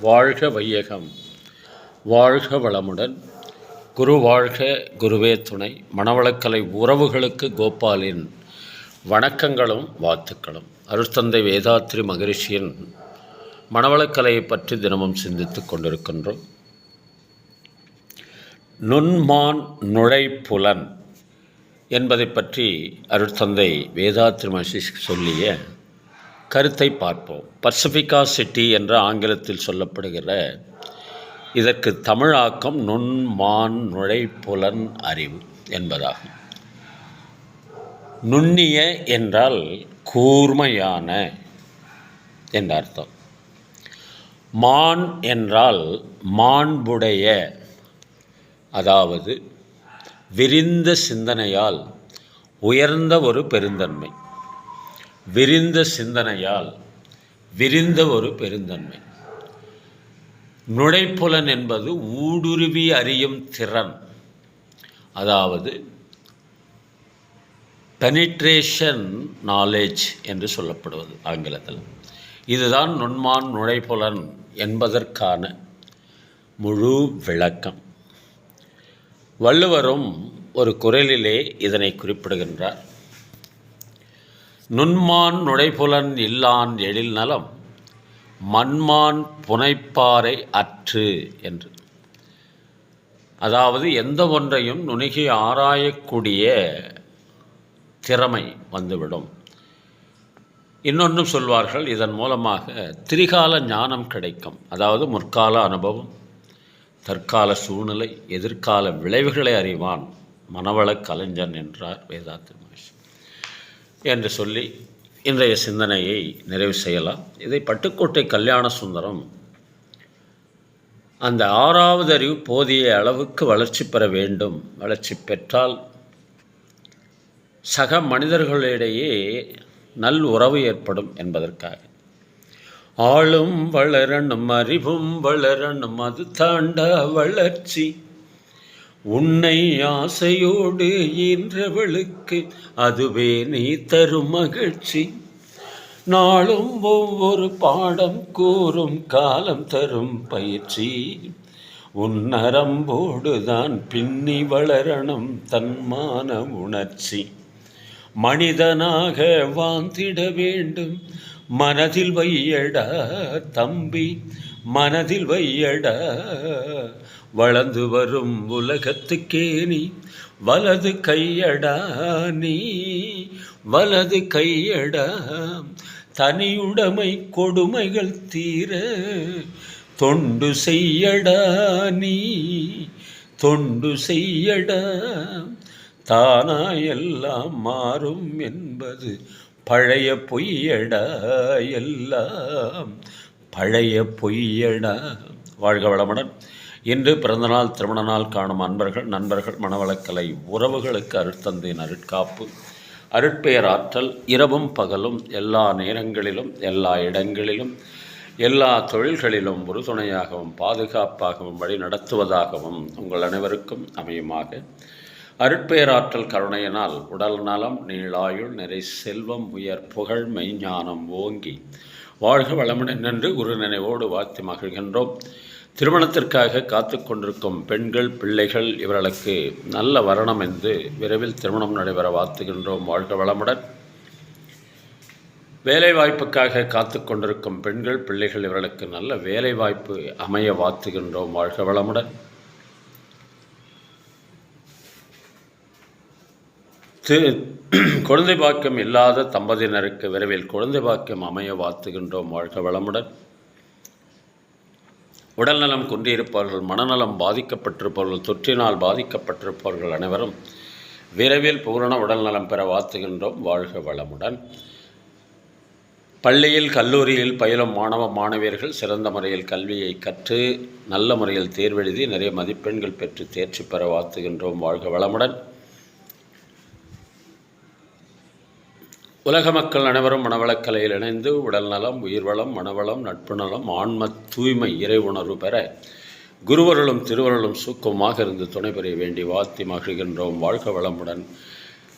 வாழ்க வையகம். வாழ்க வளமுடன். குரு வாழ்க குருவே துணை. மணவளக்கலை உறவுகளுக்கு கோபாலின் வணக்கங்களும் வாழ்த்துக்களும். அருட்தந்தை வேதாத்ரி மகரிஷியின் மணவளக்கலையை பற்றி தினமும் சிந்தித்துக் கொண்டிருக்கின்றோம். நுண்மான் நுழைப்புலன் என்பதை பற்றி அருட்தந்தை வேதாத்ரி மகரிஷி சொல்லிய கருத்தை பார்ப்போம். பர்சிபிகா சிட்டி என்ற ஆங்கிலத்தில் சொல்லப்படுகிற இதற்கு தமிழாக்கம் நுண்மான் நுழைப்புலன் அறிவு என்பதாகும். நுண்ணிய என்றால் கூர்மையான என்ற அர்த்தம். மான் என்றால் மாண்புடைய அதாவது விரிந்த சிந்தனையால் உயர்ந்த ஒரு பெருந்தன்மை. விரிந்த சிந்தனையால் விரிந்த ஒரு பெருந்தன்மை. நுழைப்புலன் என்பது ஊடுருவி அறியும் திறன். அதாவது பெனிட்ரேஷன் நாலேஜ் என்று சொல்லப்படுவது ஆங்கிலத்தில். இதுதான் நுண்மான் நுழைப்புலன் என்பதற்கான முழு விளக்கம். வள்ளுவரும் ஒரு குரலிலே இதனை குறிப்பிடுகின்றார். நுண்மான் நுழைப்புலன் இல்லான் எழில் நலம் மண்மான் புனைப்பாறை அற்று என்று. அதாவது எந்த ஒன்றையும் நுணுகி ஆராயக்கூடிய திறமை வந்துவிடும். இன்னொன்றும் சொல்வார்கள் இதன் மூலமாக திரிகால ஞானம் கிடைக்கும். அதாவது முற்கால அனுபவம் தற்கால சூழ்நிலை எதிர்கால விளைவுகளை அறிவான் மனவள கலைஞன் என்றார் வேதாந்த மகேஷ் என்று சொல்லி இன்றைய சிந்தனையை நிறைவு செய்யலாம். இதை பட்டுக்கோட்டை கல்யாண சுந்தரம் அந்த ஆறாவது அறிவு போதிய அளவுக்கு வளர்ச்சி பெற வேண்டும். வளர்ச்சி பெற்றால் சக மனிதர்களிடையே நல் உறவு ஏற்படும் என்பதற்காக. ஆளும் வளரணும் அறிவும் வளரணும் அது தாண்ட வளர்ச்சி உன்னை ஆசையோடு ஈன்றவளுக்கு அதுவே நீ தரும் மகிழ்ச்சி. நாளும் ஒவ்வொரு பாடம் கூறும் காலம் தரும் பயிற்சி. உன் நரம்போடு தான் பின்னி வளரணும் தன்மான உணர்ச்சி. மனிதனாக வாழ்ந்திட வேண்டும். மனதில் வையடா தம்பி மனதில் வையட வளர்ந்து வரும் உலகத்துக்கே நீ வலது கையடா நீ வலது கையடா தனியுடைமை கொடுமைகள் தீர தொண்டு செய்யடா நீ தொண்டு செய்யடா தானா எல்லாம் மாறும் என்பது பழைய பொய்யடா எல்லாம். பழைய பொய்யடா. வாழ்க வளமுடன். இன்று பிறந்தநாள் திருமண நாள் காணும் அன்பர்கள் நண்பர்கள் மனவளக்கலை உறவுகளுக்கு அருட்தந்தையின் அருட்காப்பு. அருட்பெயர் ஆற்றல் இரவும் பகலும் எல்லா நேரங்களிலும் எல்லா இடங்களிலும் எல்லா தொழில்களிலும் உறுதுணையாகவும் பாதுகாப்பாகவும் வழி நடத்துவதாகவும் உங்கள் அனைவருக்கும் அமையுமாக. அருட்பெயராற்றல் கருணையினால் உடல் நலம் நீளாயுள் நிறை செல்வம் உயர் புகழ் மெய்ஞானம் ஓங்கி வாழ்க வளமுடன் என்று குரு நினைவோடு வாழ்த்தி மகிழ்கின்றோம். திருமணத்திற்காக காத்து கொண்டிருக்கும் பெண்கள் பிள்ளைகள் இவர்களுக்கு நல்ல வரணம் என்று விரைவில் திருமணம் நடைபெற வாழ்த்துகின்றோம். வாழ்க வளமுடன். வேலைவாய்ப்புக்காக காத்து கொண்டிருக்கும் பெண்கள் பிள்ளைகள் இவர்களுக்கு நல்ல வேலைவாய்ப்பு அமைய வாழ்த்துகின்றோம். வாழ்க வளமுடன். குழந்தை பாக்கியம் இல்லாத தம்பதியினருக்கு விரைவில் குழந்தை பாக்கியம் அமைய வாழ்த்துகின்றோம். வாழ்க வளமுடன். உடல்நலம் குன்றியிருப்பவர்கள் மனநலம் பாதிக்கப்பட்டிருப்பவர்கள் தொற்றினால் பாதிக்கப்பட்டிருப்பவர்கள் அனைவரும் விரைவில் பூரண உடல்நலம் பெற வாழ்த்துகின்றோம். வாழ்க வளமுடன். பள்ளியில் கல்லூரியில் பயிலும் மாணவ மாணவியர்கள் சிறந்த முறையில் கல்வியை கற்று நல்ல முறையில் தேர்வெழுதி நிறைய மதிப்பெண்கள் பெற்று தேர்ச்சி பெற வாழ்த்துகின்றோம். வாழ்க வளமுடன். உலக மக்கள் அனைவரும் மனவளக்கலையில் இணைந்து உடல் நலம் உயிர்வளம் மனவளம் நட்பு நலம் ஆன்ம தூய்மை இறை உணர்வு பெற குருவர்களும் திருவருளும் சூக்கமாக இருந்து துணை பெற வேண்டி வாழ்த்தி மகிழ்கின்றோம். வாழ்க வளமுடன்.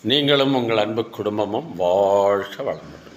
நீங்களும் உங்கள் அன்பு குடும்பமும் வாழ்க வளமுடன்.